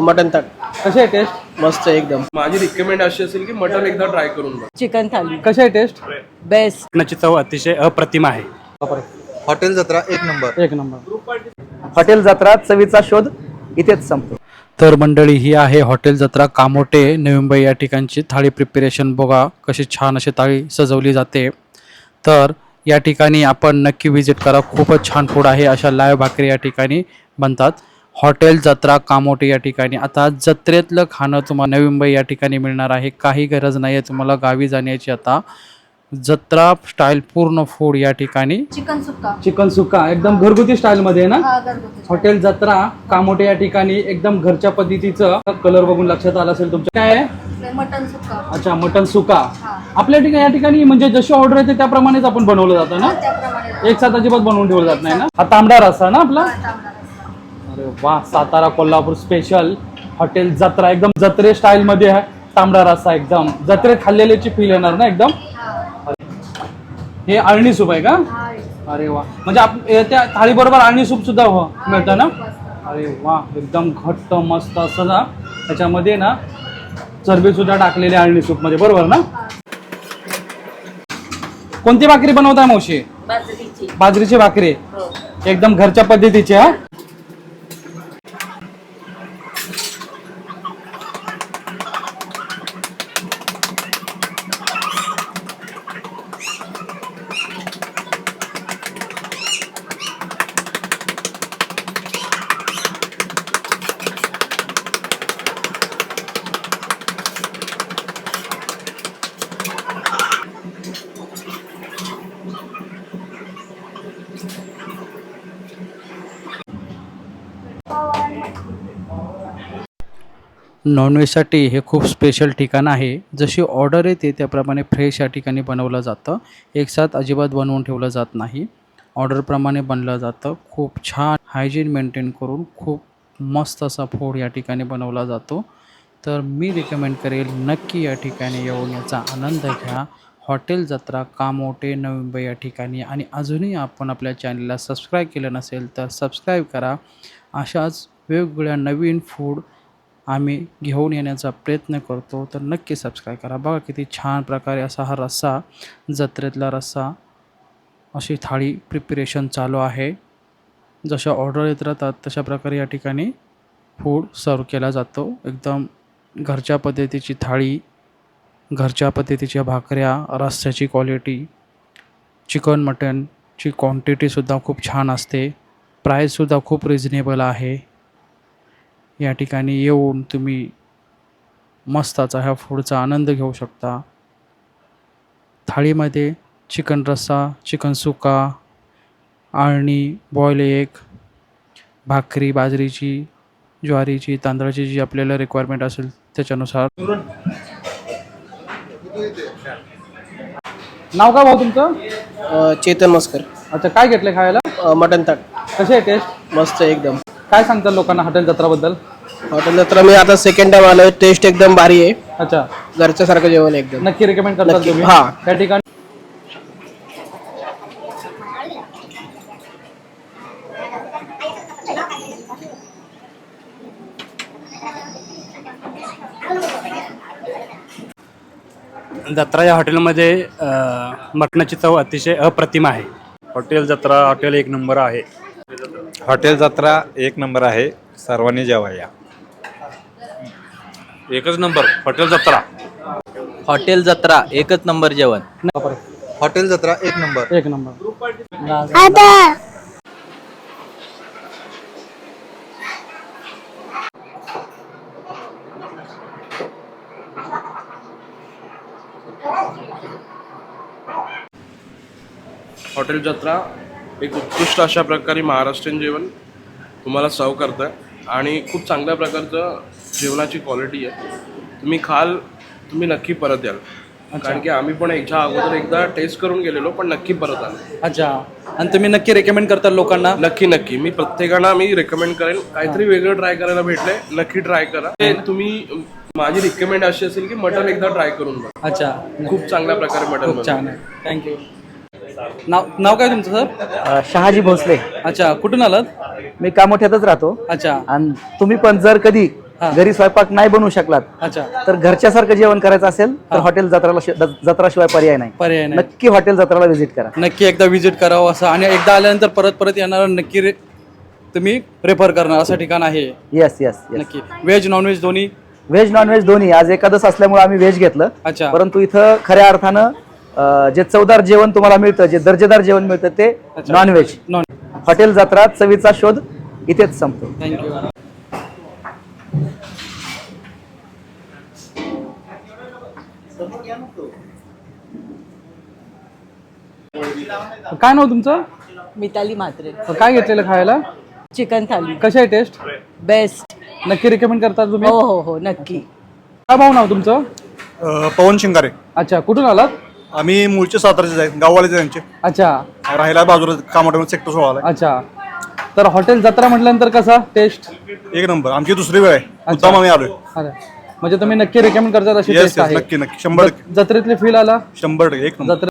Mutton ताट. कशी आहे टेस्ट मस्त आहे एकदम. माझी रिकमेंड अशी असेल की मटन एकदा ट्राय करून बघ. चिकन थाली. कशी आहे टेस्ट बेस्ट मटणाची चव अतिशय अप्रतिम आहे. हॉटेल जत्रा एक नंबर. एक नंबर. हॉटेल जत्रा चवीचा शोध इथेच संपतो. तर मंडळी ही आहे हॉटेल जत्रा कामोटे नवी मुंबई या ठिकाणची थाळी प्रिपेरेशन बघा कशी छान अशी थाळी सजवली जाते. तर या ठिकाणी आपण नक्की विजिट करा. खूपच छान फूड आहे. अशा लाईव्ह भाकरी या ठिकाणी बनतात. हॉटेल जत्रा कामोटे या ठिकाणी. आता जत्रेतलं खाणं तुम्हाला नवी मुंबई या ठिकाणी मिळणार आहे. काही गरज नाही आहे तुम्हाला गावी जाण्याची आता. जत्रा स्टाईल पूर्ण फूड या ठिकाणी. चिकन सुक्का. चिकन सुक्का. एकदम घरगुती स्टाईल मध्ये ना? हा घरगुती हॉटेल जत्रा कामोटे या ठिकाणी एकदम घरच्या पद्धतीचं कलर बघून लक्षात आलं असेल तुमच्या. काय आहे? मटन सुक्का. अच्छा मटन सुका हा. आपल्या ठिकाणी या ठिकाणी म्हणजे जशी ऑर्डर येते त्याप्रमाणेच आपण बनवलं जातं ना? त्याप्रमाणे. एक साथ अजिबात बनवून ठेवलं जात नाही ना? हा तांबडा रस्सा ना आपला? हा, तांबडा. अरे वा सातारा कोल्हापूर स्पेशल हॉटेल जत्रा एकदम जत्रे स्टाईल मध्ये आहे. तांबडा रस्सा एकदम. जत्रेत खाल्लेल्याची फील येणार ना एकदम? हा. अळणी सूप आहे का. अरे वा. म्हणजे आप त्या थाळी बरोबर अळणी सूप सुद्धा हो मिळतं ना? अरे वा एकदम घट्ट मस्त असं ना. त्याच्यामध्ये ना चरबी सुद्धा टाकलेली अळणी सूपमध्ये. बरोबर ना? कोणती भाकरी बनवताय मावशी? बाजरीची. बाजरीची भाकरी. हो. एकदम घरच्या पद्धतीची हा? नॉनव्हेजसाठी हे खूप स्पेशल ठिकाण आहे. जशी ऑर्डर येते त्याप्रमाणे फ्रेश या ठिकाणी बनवलं जातं. एकसाथ अजिबात बनवून ठेवलं जात नाही. ऑर्डरप्रमाणे बनलं जातं. खूप छान हायजीन मेंटेन करून खूप मस्त असा फूड या ठिकाणी बनवला जातो. तर मी रिकमेंड करेल नक्की या ठिकाणी येऊन याचा आनंद घ्या. हॉटेल जत्रा कामोटे नवी मुंबई या ठिकाणी? आणि अजूनही आपण आपल्या चॅनलला सबस्क्राईब केलं नसेल तर सबस्क्राईब करा. अशाच वेगवेगळ्या नवीन फूड आम्ही घेऊन येण्याचा प्रयत्न करतो. तर नक्की सबस्क्राईब करा. बघा किती छान प्रकारे असा हा रस्सा जत्रेतला रस्सा अशी थाळी प्रिपरेशन चालू आहे. जशा ऑर्डर येत राहतात तशा प्रकारे या ठिकाणी फूड सर्व केला जातो. एकदम घरच्या पद्धतीची थाळी घरच्या पद्धतीच्या भाकऱ्या रस्स्याची क्वालिटी चिकन मटनची क्वांटिटीसुद्धा खूप छान असते. प्राईससुद्धा खूप रिझनेबल आहे. या ठिकाणी येऊन तुम्ही मस्ताचा ह्या फूडचा आनंद घेऊ शकता. थाळीमध्ये चिकन रस्सा चिकन सुका आळणी बॉईल एग भाकरी बाजरीची ज्वारीची तांदळाची जी आपल्याला रिक्वायरमेंट असेल त्याच्यानुसार. नाव काय भाऊ तुमचं? अ, चेतन मस्कर. अच्छा काय घेतलंय खायला? अ, मटन ताट कशी आहे टेस्ट मस्त आहे एकदम. काय सांगतात लोकांना हॉटेल जत्राबद्दल? हॉटेल जत्रा मी आता सेकंड टाइम आलोय. टेस्ट एकदम भारी आहे. अच्छा. घरच्या सारखं जेवण आहे एकदम. नक्की रिकमेंड करतात नक्की, तुम्ही? हा. त्या ठिकाणी जत्रा या हॉटेलमध्ये मटणाची चव अतिशय अप्रतिम आहे. हॉटेल जत्रा हॉटेल एक नंबर आहे. हॉटेल जत्रा एक नंबर आहे. सर्वांनी जेवा या. एकच नंबर हॉटेल जत्रा. हॉटेल जत्रा एकच नंबर जेवण. हॉटेल जत्रा एक नंबर. एक नंबर. हॉटेल जत्रा एक उत्कृष्ट अशा प्रकारे महाराष्ट्रीयन जेवण तुम्हाला सर्व करतं आहे आणि खूप चांगल्या प्रकारचं जेवणाची क्वालिटी आहे. तुम्ही खाल तुम्ही नक्की परत याल. कारण की आम्ही पण याच्या अगोदर एकदा टेस्ट करून गेलेलो पण नक्की परत आलो. अच्छा. आणि तुम्ही नक्की रेकमेंड करता लोकांना? नक्की नक्की. मी प्रत्येकांना मी रेकमेंड करेन. काहीतरी वेगळं ट्राय करायला भेटलंय नक्की ट्राय करा. ते तुम्ही माझी रिकमेंड अशी असेल की मटन एकदा ट्राय करून बघा. अच्छा. खूप चांगल्या प्रकारे मटन छान आहे. थँक्यू नाव नाव काय तुमचं सर शहाजी भोसले. अच्छा कुठून आलात? मी कामोठ्यातच राहतो. अच्छा. आणि तुम्ही पण जर कधी घरी स्वयंपाक नाही बनवू शकलात अच्छा. तर घरच्यासारखं जेवण करायचं असेल तर हॉटेल जत्राला शि- ज- जत्राशिवाय पर्याय नाही. पर्याय नाही. नक्की हॉटेल जत्राला व्हिजिट करा. नक्की एकदा व्हिजिट करावं असं. आणि एकदा आल्यानंतर परत परत येणार नक्की रे तुम्ही रेफर करणार. असं ठिकाण आहे. येस येस येस नक्की. व्हेज नॉनव्हेज दोन्ही? व्हेज नॉनव्हेज दोन्ही. आज एकादश असल्यामुळे आम्ही व्हेज घेतलं. अच्छा. परंतु इथं खऱ्या अर्थानं जे चवदार जेवण तुम्हाला मिळतं जे दर्जेदार जेवण मिळतं ते नॉनव्हेज नॉन हॉटेल जत्रा चवीचा शोध इथेच संपतो. थँक्यू काय नाव तुमचं? मिताली म्हात्रे. काय घेतलेलं खायला? चिकन थाली. कशी आहे टेस्ट बेस्ट नक्की रिकमेंड करता तुम्ही? हो हो हो नक्की. काय भाऊ नाव तुमचं? पवन शिंगारे. अच्छा कुठून आलात? आम्ही मूळचे सातारचे आहेत गाववालेचे त्यांचे अच्छा. राहायला बाजूला कामाटे सेक्टर सोळाला अच्छा. तर हॉटेल जत्रा म्हटल्यानंतर कसा? टेस्ट एक नंबर. आमची दुसरी वेळ आहे. मुद्दाम आम्ही आलोय. अरे. म्हणजे तुम्ही नक्की रिकमेंड करतात अशी टेस्ट आहे. नक्की नक्की. शंभर टक्के जत्रेतले फील आला? शंभर टक्के. एक नंबर. जत्रे